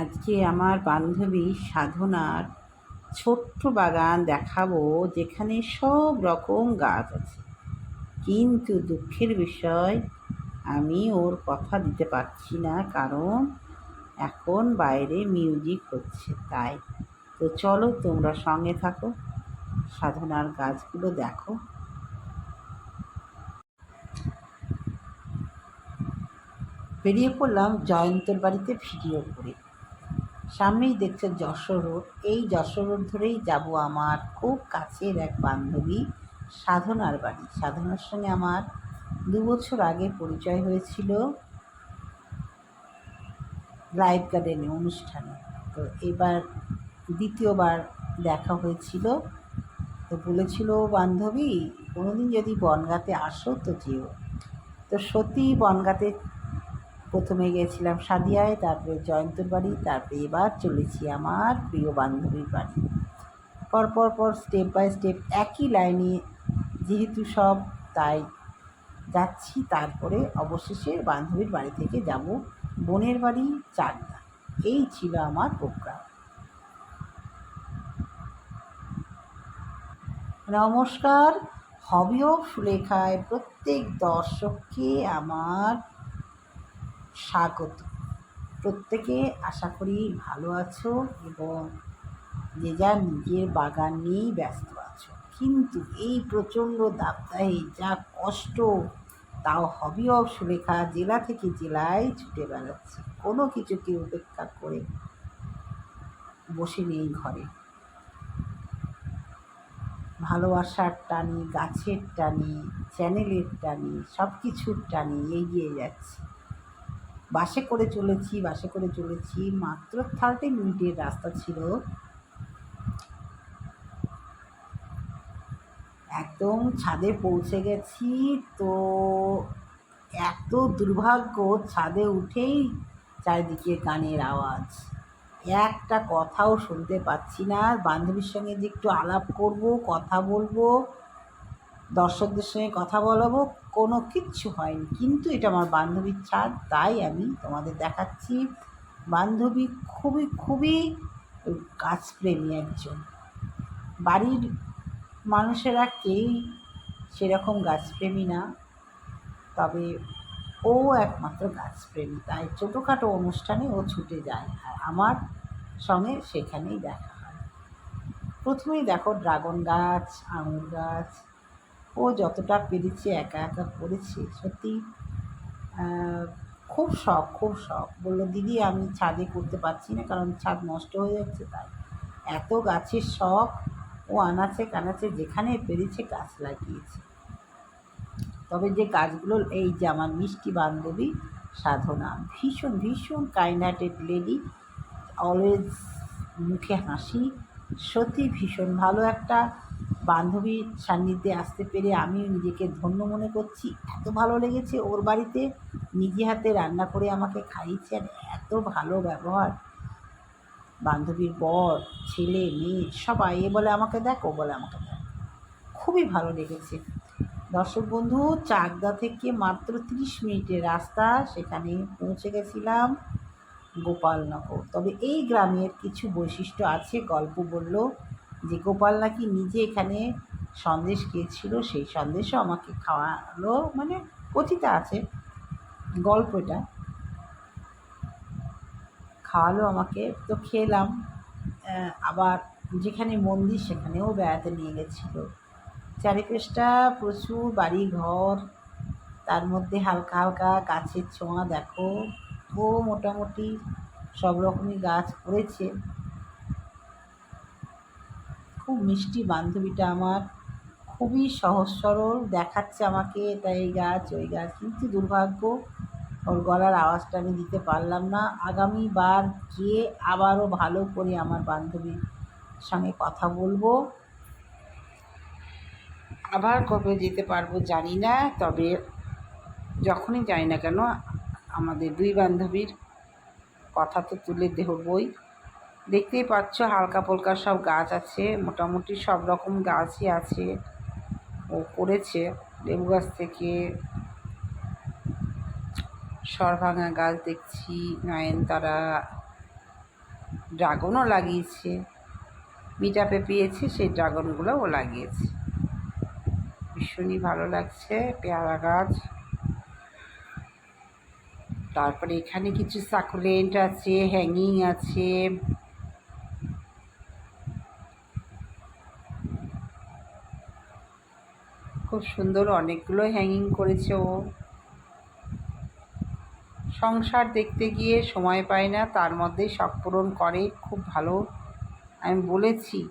আজকে আমার বান্ধবী সাধনার ছোট্ট বাগান দেখাবো যেখানে সব রকম গাছ আছে। কিন্তু দুঃখের বিষয়, আমি ওর কথা দিতে পারছি না কারণ এখন বাইরে মিউজিক হচ্ছে, তাই। তো চলো তোমরা সঙ্গে থাকো, সাধনার গাছগুলো দেখো। বেরিয়ে পড়লাম জয়ন্তর বাড়িতে ভিডিও করে। সামনেই দেখছে যশোর রোড। এই যশোর রোড ধরেই যাব আমার খুব কাছের এক বান্ধবী সাধনার বাড়ি। সাধনার সঙ্গে আমার দু বছর আগে পরিচয় হয়েছিল লাইফ গার্ডেনে অনুষ্ঠানে। তো এবার দ্বিতীয়বার দেখা হয়েছিল। তো বলেছিল, বান্ধবী, কোনোদিন যদি বনগাতে আসো তো যেও। তো সত্যি বনগাতে প্রথমে গিয়েছিলাম সাদিয়ায়, তারপরে জয়ন্তর বাড়ি, তারপরে এবার চলেছি আমার প্রিয় বান্ধবীর বাড়ি। পর পর স্টেপ বাই স্টেপ একই লাইনে যেহেতু সব, তাই যাচ্ছি। তারপরে অবশেষে বান্ধবীর বাড়ি থেকে যাব বোনের বাড়ি চাকদা। এই ছিল আমার প্রোগ্রাম। নমস্কার। হবি সুলেখায় প্রত্যেক দর্শককে আমার স্বাগত। প্রত্যেকে আশা করি ভালো আছো এবং যে যার নিজের বাগান নিয়েই ব্যস্ত আছো। কিন্তু এই প্রচণ্ড দাবদাহে যা কষ্ট, তাও হবি অফ সুলেখা জেলা থেকে জেলায় ছুটে বেড়াচ্ছে। কোনো কিছুকে উপেক্ষা করে বসে নেই ঘরে। ভালোবাসার টানি, গাছের টানি চ্যানেলের টানি সব কিছুর টানি এগিয়ে যাচ্ছে। বাসে করে চলেছি, বাসে করে চলেছি। মাত্র থার্টি মিনিটের রাস্তা ছিল। একদম ছাদে পৌঁছে গেছি। তো এত দুর্ভাগ্য, ছাদে উঠেই চারিদিকে গানের আওয়াজ। একটা কথাও শুনতে পাচ্ছি না। বান্ধবীর সঙ্গে যে একটু আলাপ করব, কথা বলব দর্শকদের সঙ্গে কথা বলাবো, কোনো কিচ্ছু হয়নি। কিন্তু এটা আমার বান্ধবীর ছাদ, তাই আমি তোমাদের দেখাচ্ছি। বান্ধবী খুবই খুবই গাছপ্রেমী একজন। বাড়ির মানুষেরা কেউই সেরকম গাছপ্রেমী না, তবে ও একমাত্র গাছপ্রেমী তাই ছোটোখাটো অনুষ্ঠানে ও ছুটে যায়, আর আমার সঙ্গে সেখানেই দেখা হয়। প্রথমেই দেখো ড্রাগন গাছ, আঙুর গাছ ও যতটা পেরেছে, একা একা করেছে সত্যি খুব শখ খুব শখ। বলল, দিদি, আমি ছাদে করতে পারছি না, কারণ ছাদ নষ্ট হয়ে যাচ্ছে তাই। এত গাছের শখ, ও আনাচে কানাচে যেখানে পেরেছে গাছ লাগিয়েছে। তবে যে গাছগুলো, এই যে আমার মিষ্টি বান্ধবী সাধনা, ভীষণ ভীষণ কাইন্ড লেডি অলওয়েজ মুখে হাসি, সত্যি ভীষণ ভালো একটা বান্ধবীর সান্নিধ্যে আসতে পেরে আমি নিজেকে ধন্য মনে করছি। এত ভালো লেগেছে ওর বাড়িতে। নিজে হাতে রান্না করে আমাকে খাইয়েছে আর এত ভালো ব্যবহার। বান্ধবীর বর, ছেলে, মেয়ে সবাই এ বলে আমাকে দেখ, ও বলে আমাকে দেখ। খুবই ভালো লেগেছে। দর্শক বন্ধু, চাকদা থেকে মাত্র তিরিশ মিনিটের রাস্তা। সেখানে পৌঁছে গেছিলাম গোপালনগর। তবে এই গ্রামের কিছু বৈশিষ্ট্য আছে, গল্প বলল। যে গোপাল নাকি নিজে এখানে সন্দেশ খেয়েছিল, সেই সন্দেশও আমাকে খাওয়ালো। মানে কথিত আছে গল্পটা খাওয়ালো আমাকে, তো খেলাম। আবার যেখানে মন্দির সেখানেও বেড়াতে নিয়ে গেছিল। চারিপাশটা প্রচুর বাড়ি ঘর তার মধ্যে হালকা হালকা গাছের ছোঁয়া, দেখো। ও মোটামুটি সব রকমই গাছ করেছে খুব মিষ্টি বান্ধবীটা আমার। খুবই সহজ সরল, দেখাচ্ছে আমাকে, এটা এই গাছ, ওই গাছ। কিন্তু দুর্ভাগ্য, ওর গলার আওয়াজটা আমি দিতে পারলাম না। আগামীবার গিয়ে আবারও ভালো করে আমার বান্ধবীর সঙ্গে কথা বলব? আবার কবে যেতে পারব জানি না, তবে যখনই যাই না কেন, আমাদের দুই বান্ধবীর কথা তো তুলে বই দেখতেই পাচ্ছ হালকা পোলকা সব গাছ আছে, মোটামুটি সব রকম গাছই আছে। ও করেছে লেবু গাছ থেকে। সরভাঙা গাছ দেখছি, নয়নতারা ড্রাগনও লাগিয়েছে। মিঠা পেঁপিয়েছে সেই ড্রাগনগুলোও লাগিয়েছে। ভীষণই ভালো লাগছে, পেয়ারা গাছ। তারপরে এখানে কিছু সাকুলেন্ট আছে, হ্যাঙ্গিং আছে খুব সুন্দর অনেকগুলো হ্যাঙ্গিং করেছে ও। সংসার দেখতে গিয়ে সময় পায় না, তার মধ্যেই সব পূরণ করে, খুব ভালো। আমি বলেছি।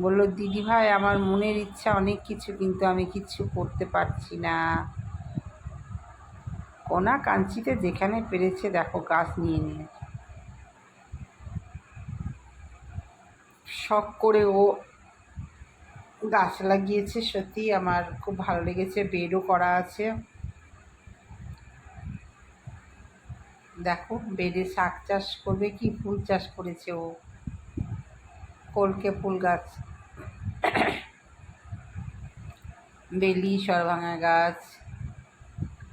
বলল, দিদি ভাই, আমার মনের ইচ্ছা অনেক কিছু, কিন্তু আমি কিছু করতে পারছি না। কোনা কাঞ্চিতে যেখানে পেরেছে, দেখো, গাছ নিয়ে নিয়ে। শখ করে ও গাছ লাগিয়েছে, সত্যি আমার খুব ভালো লেগেছে, বেডও করা আছে। দেখো, বেডে শাক চাষ করবে কি, ফুল চাষ করেছে ও। কলকে ফুল গাছ। বেলি, সরভাঙা গাছ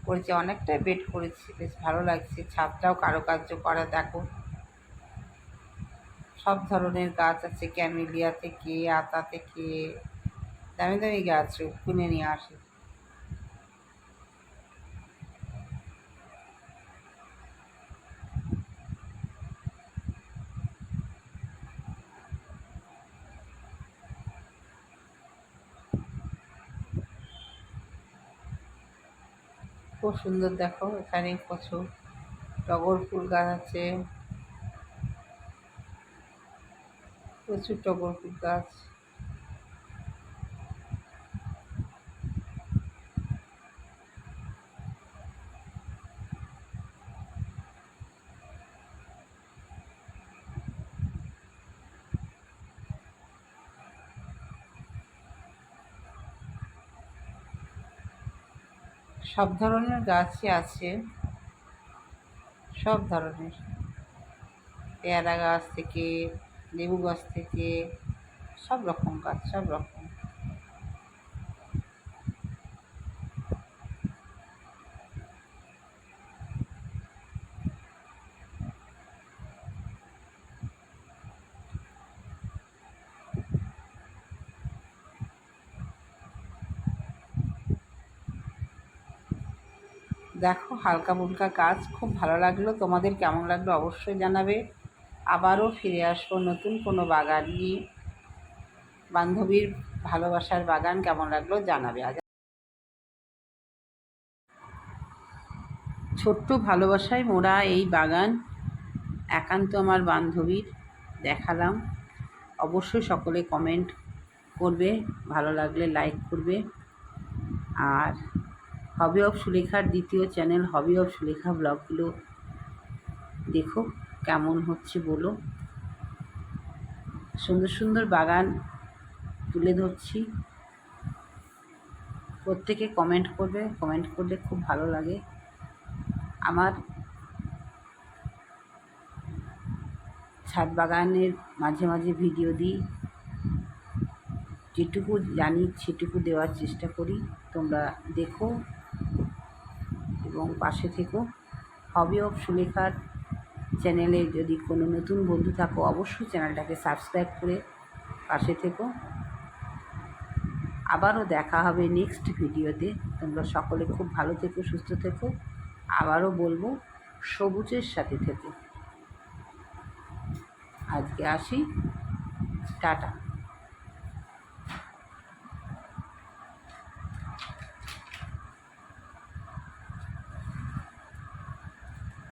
করেছে, অনেকটাই বেড করেছে, বেশ ভালো লাগছে। ছাদটাও কারুকার্য করা, দেখো। সব ধরনের গাছ আছে, ক্যামেলিয়া থেকে, আতা থেকে দামি দামি গাছ কিনে নিয়ে আসে। খুব সুন্দর দেখো, এখানে প্রচুর টগর ফুল গাছ আছে। প্রচুর টগর ফুল গাছ। সব ধরনের গাছই আছে। সব ধরনের। পেয়ারা গাছ থেকে, লেবু গাছ থেকে, সব রকম গাছ, সব রকম। দেখো, হালকা ফুলকা কাজ, খুব ভালো লাগল। তোমাদের কেমন লাগল অবশ্যই জানাবে। আবারও ফিরে আসব নতুন কোনো বাগান নিয়ে। বান্ধবীর ভালোবাসার বাগান কেমন লাগল জানাবে আজ। ছোট্ট ভালোবাসায় মোড়া এই বাগান, একান্ত আমার বান্ধবীর, দেখালাম। অবশ্যই সকলে কমেন্ট করবে, ভালো লাগলে লাইক করবে। আর হবি অফ সুলেখার দ্বিতীয় চ্যানেল হবি অফ সুলেখা ব্লগগুলো দেখো, কেমন হচ্ছে বলো। সুন্দর সুন্দর বাগান তুলে ধরছি। প্রত্যেকে কমেন্ট করবে কমেন্ট করলে খুব ভালো লাগে। আমার ছাদ বাগানের মাঝে মাঝে ভিডিও দিই। যেটুকু জানি সেটুকু দেওয়ার চেষ্টা করি। তোমরা দেখো। এবং পাশে থেকো। হবি অফ সুলেখার চ্যানেলে যদি কোনো নতুন বন্ধু থাকো, অবশ্যই চ্যানেলটাকে সাবস্ক্রাইব করে পাশে থেকো। আবারও দেখা হবে নেক্সট ভিডিওতে তোমরা সকলে খুব ভালো থেকো, সুস্থ থেকো। আবারও বলব, সবুজের সাথে থেকো। আজকে আসি। টাটা।